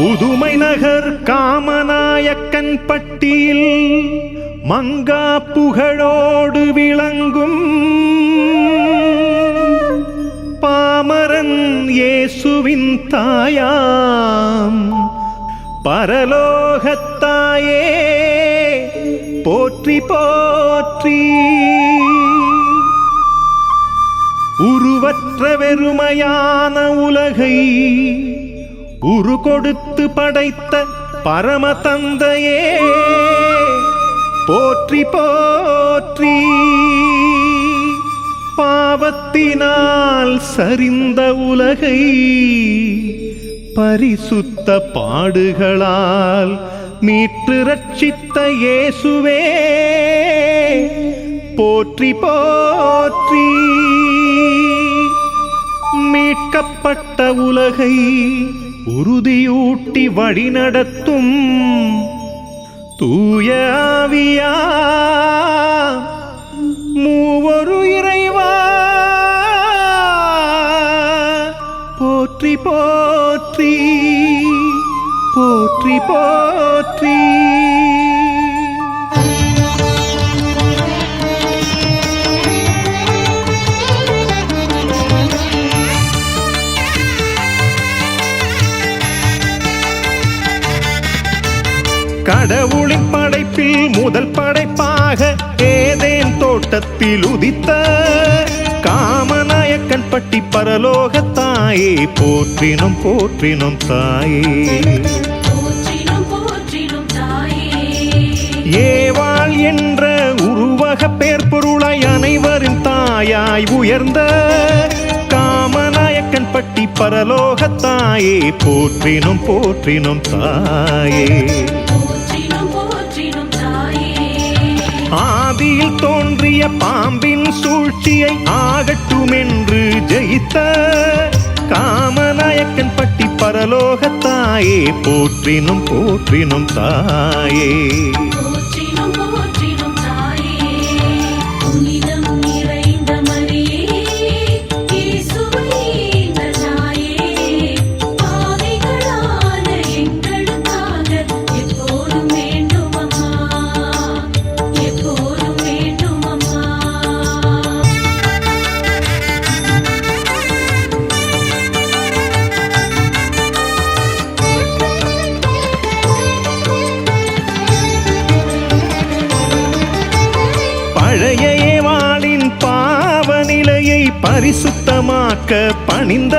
புதுமை நகர் காமநாயக்கன் பட்டியில் மங்கா புகழோடு விளங்கும் இயேசுவின் தாயாம். பரலோகத்தாயே போற்றி போற்றி. உருவற்ற வெறுமையான உலகை உரு கொடுத்து படைத்த பரம தந்தையே போற்றி போற்றி. பாவத்தினால் சரிந்த உலகை பரிசுத்த பாடுகளால் மீட்டு ரட்சித்த இயேசுவே. போற்றி போற்றி. மீட்கப்பட்ட உலகை உறுதியூட்டி வழிநடத்தும் தூயாவியா மூவரு இர போற்றி போற்றி போற்றி போற்றி. கடவுளின் படைப்பில் முதல் படைப்பாக ஏதேன் தோட்டத்தில் உதித்த காமநாயக்கன் பட்டி பரலோகத்தாயே போற்றினும் போற்றினும் தாயே. போற்றினும் போற்றினும் தாயே. ஏவாள் என்ற உருவக பேர் பொருளாய் அனைவரின் தாயாய் உயர்ந்த காமநாயக்கன் பட்டி போற்றினும் தாயே. போற்றினும் போற்றினும் தாயே. ஆதியில் தோன்றிய பாம்பின் சூழ்ச்சியை ஆகட்டுமென்று ஜெயித்த காமநாயக்கன் பட்டி பரலோக தாயே போற்றினும் போற்றினும் தாயே. பரிசுத்தமாக்க பணிந்த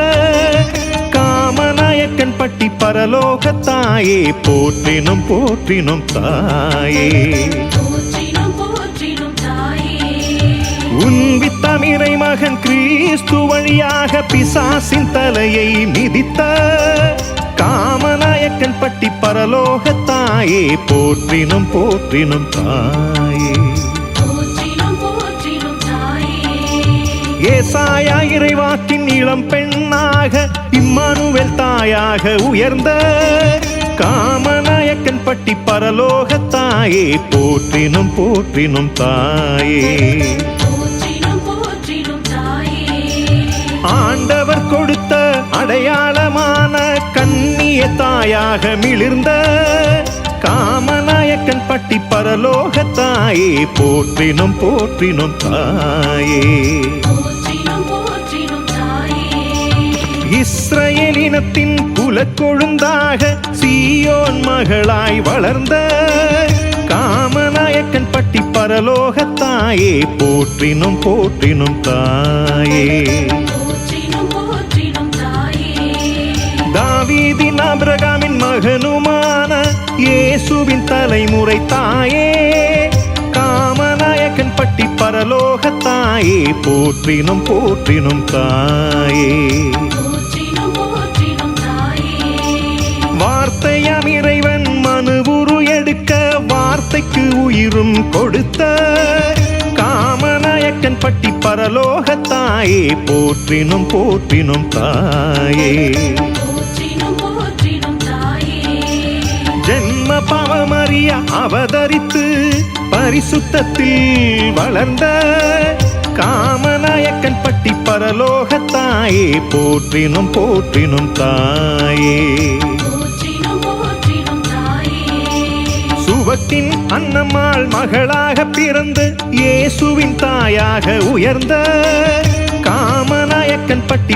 காமநாயக்கன் பட்டி பரலோகத்தாயே போற்றினும் போற்றினும் தாயே. போற்றினும் போற்றினும் தாயே. உன் வித்தமிரை மகன் கிறிஸ்து வழியாக பிசாசின் தலையை மிதித்த காமநாயக்கன் பட்டி பரலோகத்தாயே போற்றினும் போற்றினும் தாயே. ஏசாயா இறைவாக்கின் இளம் பெண்ணாக இம்மானுவேல் தாயாக உயர்ந்த காமநாயக்கன் பட்டி போற்றினும் தாயே. போற்றினும் போற்றினும் தாயே. ஆண்டவர் கொடுத்த அடையாளமான கண்ணிய தாயாக மிளிர்ந்த காமநாயக்கன் பட்டி பரலோகத்தாயே போற்றினும் போற்றினும் தாயே. இஸ்ரவேலினத்தின் குலக்கொழுந்தாக சீயோன் மகளாய் வளர்ந்த காமநாயக்கன் பட்டி பரலோகத்தாயே போற்றினும் போற்றினும் தாயே. போற்றினும் போற்றினும் தாயே. தாவீதின் அபிரகாமின் மகனுமான இயேசுவின் தலைமுறை தாயே. காமநாயக்கன் பட்டி பரலோகத்தாயே போற்றினும் போற்றினும் தாயே. வார்த்தைக்கு உயிரும் கொடுத்த காமநாயக்கன் பட்டி பரலோகத்தாயே போற்றினும் போற்றினும் தாயே. போற்றினும் போற்றினும் தாயே. ஜென்ம பாவமறிய அவதரித்து பரிசுத்தத்தில் வளர்ந்த காமநாயக்கன் பட்டி பரலோகத்தாயே போற்றினும் போற்றினும் தாயே. சுவக்கின் அன்னம்மாள் மகளாக பிறந்து இயேசுவின் தாயாக உயர்ந்த காமநாயக்கன் பட்டி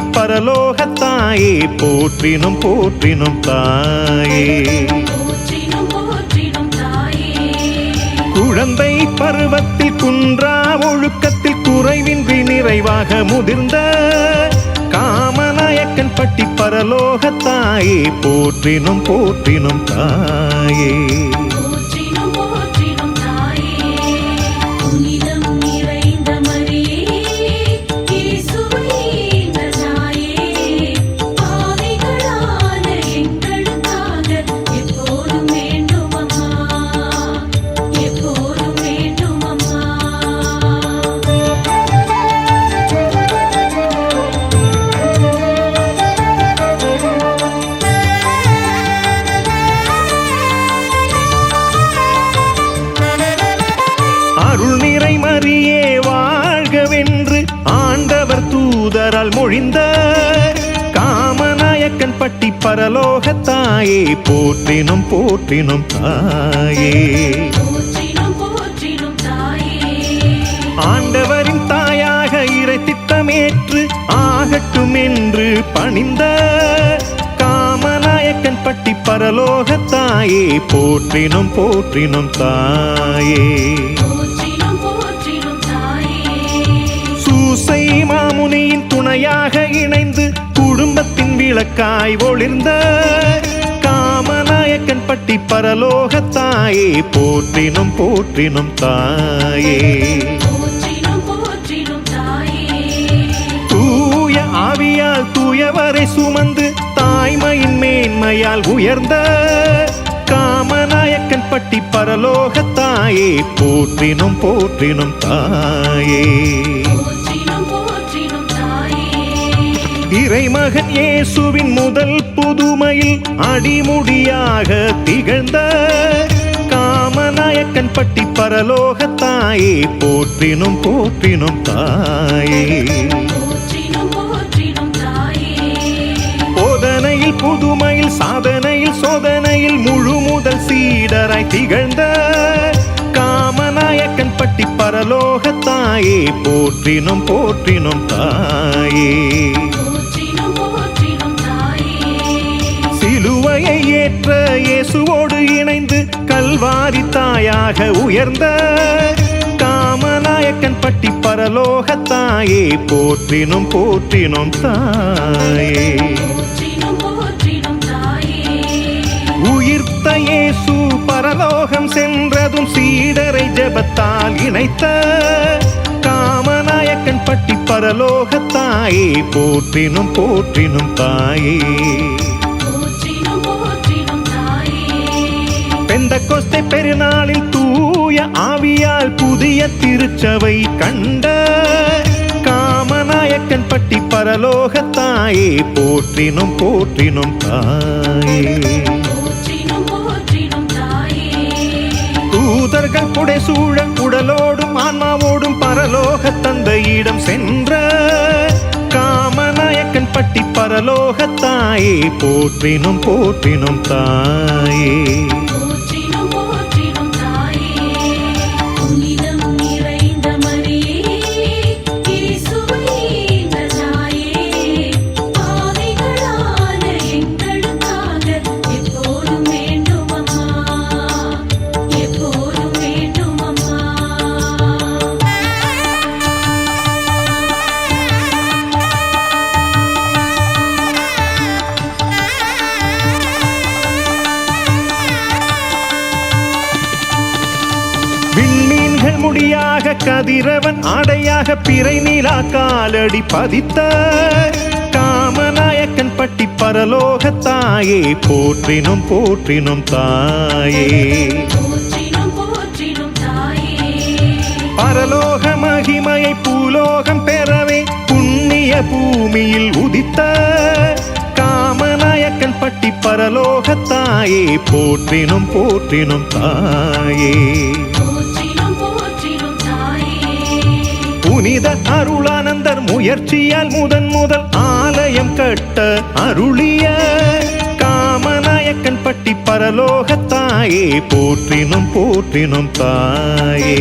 போற்றினும் தாயே. போற்றினும் போற்றினும் தாயே. குழந்தை பருவத்தில் குன்றா ஒழுக்கத்தில் குறைவின்றி நிறைவாக முதிர்ந்த காமநாயக்கன் பட்டி பரலோகத்தாயே போற்றினும் போற்றினும் தாயே. போற்றினும் தாயே. ஆண்டவரின் தாயாக இறை திட்டமேற்று ஆகட்டும் என்று பணிந்த காமநாயக்கன் பட்டி போற்றினும் தாயே. போற்றினும் போற்றினும் தாயே. சூசை மாமுனியின் துணையாக இணைந்து குடும்பத்தின் விளக்காய் ஒளிர்ந்த காமநாயக்கன் பட்டி பரலோகத்தாயே போற்றினும் போற்றினும் தாயே. போற்றினும் போற்றினும் தாயே. தூய ஆவியால் தூயவரை சுமந்து தாய்மையின் மேன்மையால் உயர்ந்த காமநாயக்கன் பட்டி போற்றினும் தாயே போற்றினும் போற்றினும் தாயே. இறைமகன் இயேசுவின் முதல் புதுமையில் அடிமுடியாக திகழ்ந்த காமநாயக்கன் பட்டி பரலோகத்தாயே போற்றினும் போற்றினும் தாயே. போற்றினும் போற்றினும் தாயே. போதனையில் புதுமையில் சாதனையில் சோதனையில் முழு முதல் சீடராய் திகழ்ந்த காமநாயக்கன் பட்டி பரலோகத்தாயே போற்றினும் போற்றினும் தாயே. ஏற்ற இயேசுவோடு இணைந்து கல்வாரி தாயாக உயர்ந்த காமநாயக்கன் பட்டி பரலோகத்தாயே போற்றினும் போற்றினும் தாயே. போற்றினும் போற்றினும் தாயே. உயிர்த்த இயேசு பரலோகம் சென்றதும் சீடரை ஜெபத்தால் இணைத்த காமநாயக்கன் பட்டி பரலோகத்தாயே போற்றினும் போற்றினும் தாயே. பெந்த கொஸ்தை பெருநாளில் தூய ஆவியால் புதிய திருச்சபை கண்ட காமநாயக்கன் பட்டி பரலோகத்தாயே போற்றினும் போற்றினும் தாயே. போற்றினும் போற்றினும் தாயே. தூதர்கள் புடை சூழ உடலோடும் ஆன்மாவோடும் பரலோக தந்தையிடம் சென்ற காமநாயக்கன் பட்டி பரலோகத்தாயே போற்றினும் போற்றினும் தாயே. விண்மீன்கள் முடியாக கதிரவன் ஆடையாக பிறை நிலா காலடி பதித்த காமநாயக்கன் பட்டி பரலோகத்தாயே போற்றினும் போற்றினும் தாயே. போற்றினும் போற்றினும் தாயே. பரலோக பரலோக மகிமையை பூலோகம் பெறவே புண்ணிய பூமியில் உதித்த காமநாயக்கன் பட்டி பரலோகத்தாயே போற்றினும் போற்றினும் தாயே. புனித அருளானந்தர் முயற்சியால் முதன் முதல் ஆலயம் கட்ட அருளிய காமநாயக்கன் பட்டி பரலோகத்தாயே போற்றினும் போற்றினும் தாயே.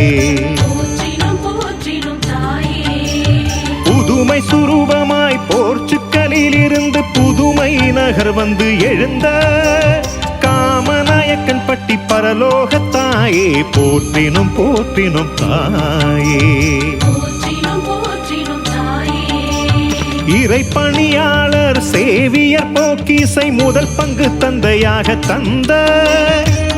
தாயே. புதுமை சுரூபமாய் போர்ச்சுக்கலில் இருந்து புதுமை நகர் வந்து எழுந்த காமநாயக்கன் பட்டி பரலோகத்தாயே போற்றினும் போற்றினும் தாயே. இறை பணியாளர் சேவியர் போக்கீசை முதல் பங்கு தந்தையாக தந்த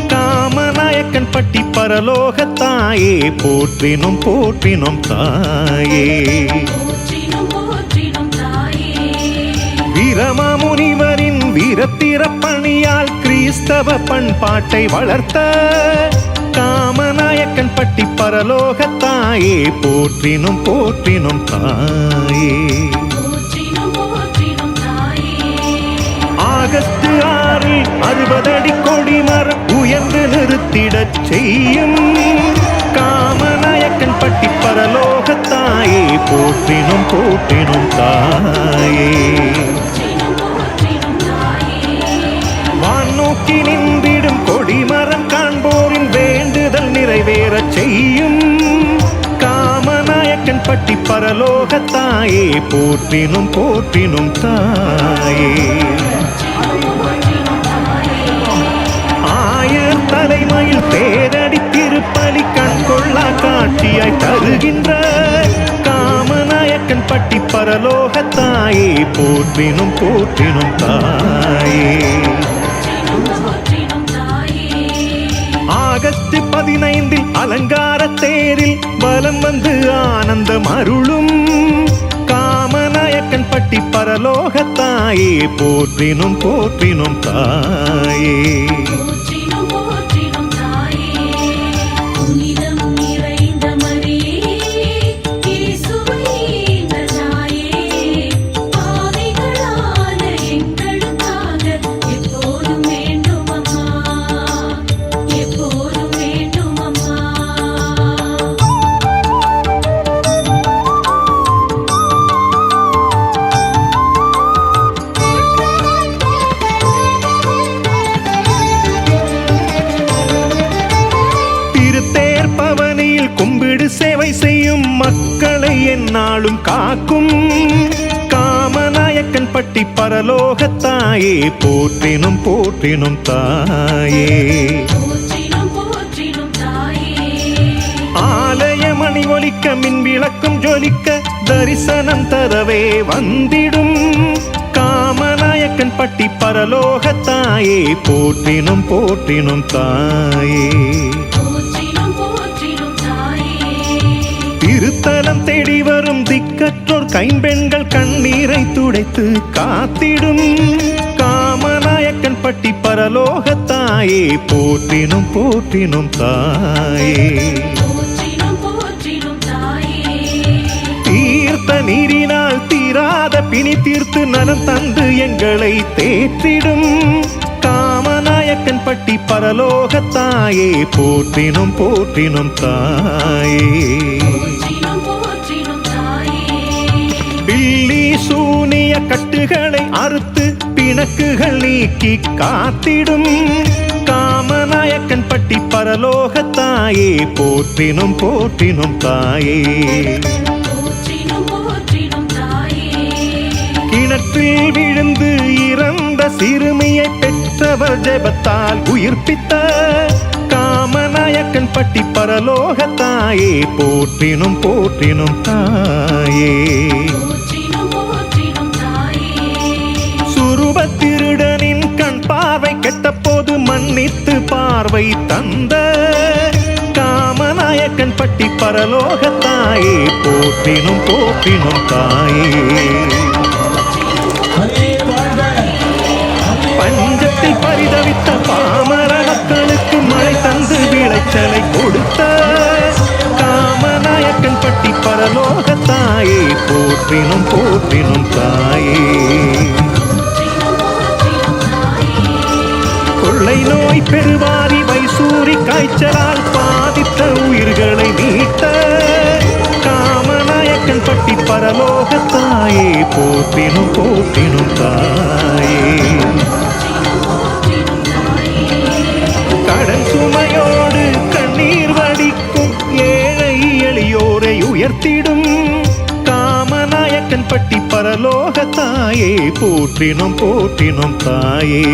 காமநாயக்கன் பட்டி பரலோகத்தாயே போற்றினும் போற்றினும் தாயே. தாயே. வீரமாமுனிவரின் வீரத்திர பணியால் கிறிஸ்தவ பண்பாட்டை வளர்த்த காமநாயக்கன் பட்டி பரலோகத்தாயே போற்றினும் போற்றினும் தாயே. ஆகஸ்ட் ஆறில் அறுபதடி கொடி மரம் உயர்ந்து நிறுத்திடச் செய்யும். காமநாயக்கன் பட்டி பரலோகத்தாயே போற்றினும் போற்றினும் தாயே. தாயே வான் நோக்கி நின்றிடும் கொடிமரம் காண்போரின் வேண்டுதல் நிறைவேறச் செய்யும். காமநாயக்கன் பட்டி பரலோகத்தாயே போற்றினும் போற்றினும் தாயே. தலைமையில் தேரடி திருப்பலி கண் கொள்ளா காட்சியாய் தருகின்ற காமநாயக்கன் பட்டி பரலோக தாயே போற்றினும் போற்றினும் தாயே. ஆகஸ்ட் பதினைந்தில் அலங்கார தேரில் பலம் வந்து ஆனந்தம் அருளும் காமநாயக்கன் பட்டி பரலோக தாயே போற்றினும் போற்றினும் தாயே. பரலோகத்தாயே போற்றினும் போற்றினும் தாயே. ஆலய மணி ஒலிக்க மின் விளக்கும் ஜொலிக்க தரிசனம் தரவே வந்திடும். காமநாயக்கன் பட்டி பரலோகத்தாயே போற்றினும் போற்றினும் தாயே. திருத்தலம் தேடி வரும் திக்கற்றோர் கைம்பெண்கள் கண்ணீரை துடைத்து காத்திடும். காமநாயக்கன் பட்டி பரலோகத்தாயே போற்றினும் போற்றினும் தாயே. தாயே. தீர்த்த நீரினால் தீராத பிணி தீர்த்து நலம் தந்து எங்களை தேற்றிடும். காமநாயக்கன் பட்டி பரலோகத்தாயே போற்றினும் போற்றினும் தாயே. கட்டுகளை அறுத்து பிணக்குகள் நீக்கி காத்திடும். காமநாயக்கன் பட்டி பரலோகத்தாயே போற்றினும் போற்றினும் தாயே. தாயே. கிணற்றில் விழுந்து இறந்த சிறுமியை பெற்றவர் ஜெபத்தால் உயிர்ப்பித்த காமநாயக்கன் பட்டி பரலோகத்தாயே போற்றினும் போற்றினும் தாயே. பார்வை கெட்ட போது மன்னித்து பார்வை தந்த காமநாயக்கன் பட்டி பரலோக தாயே போற்றினும் போற்றினும் தாயே. பஞ்சத்தில் பரிதவித்த பாமர மக்களுக்கு மழை தந்து விளைச்சலை கொடுத்த காமநாயக்கன் பட்டி பரலோக தாயே போற்றினும் போற்றினும் தாயே. கொள்ளை நோய் பெருவாரி வைசூரி காய்ச்சலால் பாதித்த உயிர்களை மீட்ட காமநாயக்கன் பட்டி பரலோக தாயே போத்தினும் போத்தினும் தாயே. கடன் சுமையோடு கண்ணீர் வடிக்கும் ஏழை எளியோரை உயர்த்திடும் காமநாயக்கன் பட்டி பரலோக தாயே போற்றினும் போற்றினும் தாயே.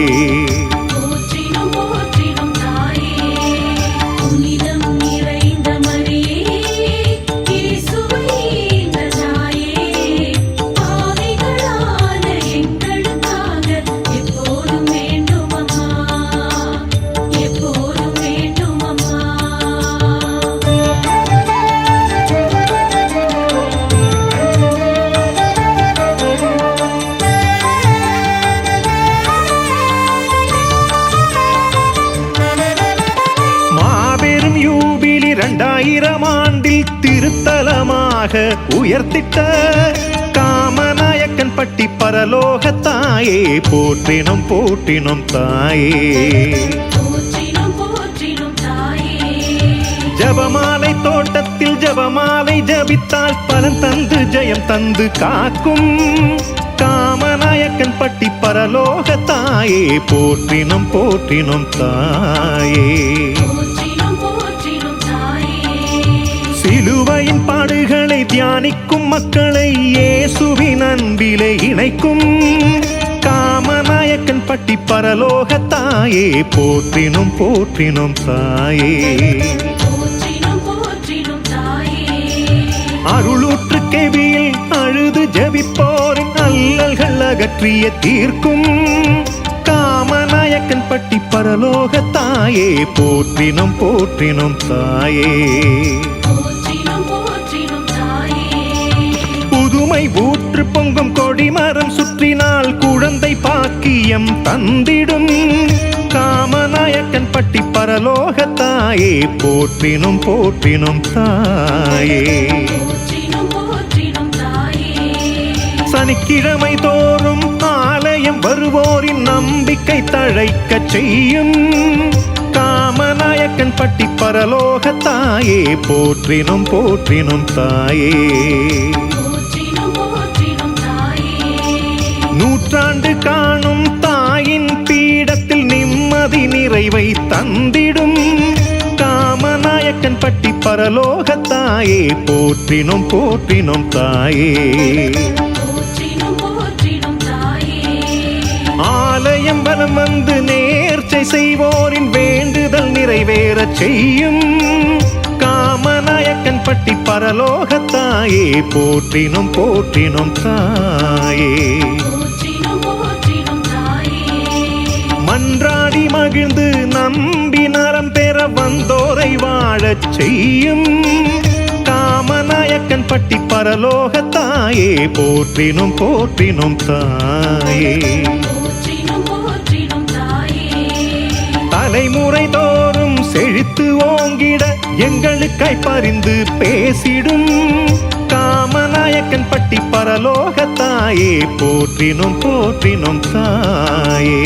பரலோக தாயே. போற்றினும் போற்றினும் தாயே. ஜபமாலை தோட்டத்தில் ஜபமாலை ஜபித்தால் பலன் தந்து ஜெயம் தந்து காக்கும். காமநாயக்கன் பட்டி பரலோக தாயே. போற்றினும் போற்றினும் தாயே. சிலுவையின் பாடுகளை தியானிக்கும் மக்களை இயேசுவின் அன்பிலே இணைக்கும். காமநாயக்கன் பட்டி பரலோக தாயே போற்றினும் போற்றினும் தாயே. அருளூற்று கெவியில் அழுது ஜபிப்போரின் அல்லல்கள் அகற்றிய தீர்க்கும். காமநாயக்கன் பட்டி பரலோக தாயே போற்றினும் போற்றினும் தாயே. புதுமை ஊற்று பொங்கும் கொடிமரம் சுற்றினால் குழந்தை பாக்கியம் தந்திடும். காமநாயக்கன் பட்டி பரலோக தாயே போற்றினும் போற்றினும் தாயே. சனிக்கிழமை தோறும் ஆலயம் வருவோரின் நம்பிக்கை தழைக்கச் செய்யும். காமநாயக்கன் பட்டி பரலோக தாயே போற்றினும் போற்றினும் தாயே. நூற்றாண்டு காணும் தாயின் பீடத்தில் நிம்மதி நிறைவை தந்திடும். காமநாயக்கன் பட்டி பரலோக தாயே போற்றினும் போற்றினும் தாயே. ஆலயம் வலம் வந்து நேர்ச்சை செய்வோரின் வேண்டுதல் நிறைவேறச் செய்யும். காமநாயக்கன் பட்டி பரலோக தாயே போற்றினும் போற்றினும் தாயே. மன்றாடி மகிழ்ந்து நம்பி நரம் பெற வந்தோரை வாழச் செய்யும் காமநாயக்கன் பட்டி பரலோக தாயே. போற்றினும் போற்றினும் தாயே. தலைமுறை தோறும் செழித்து ஓங்கிட எங்களுக்காய் பரிந்து பேசிடும் ராமநாயக்கன் பட்டி பரலோக தாயே போற்றினும் போற்றினும் தாயே.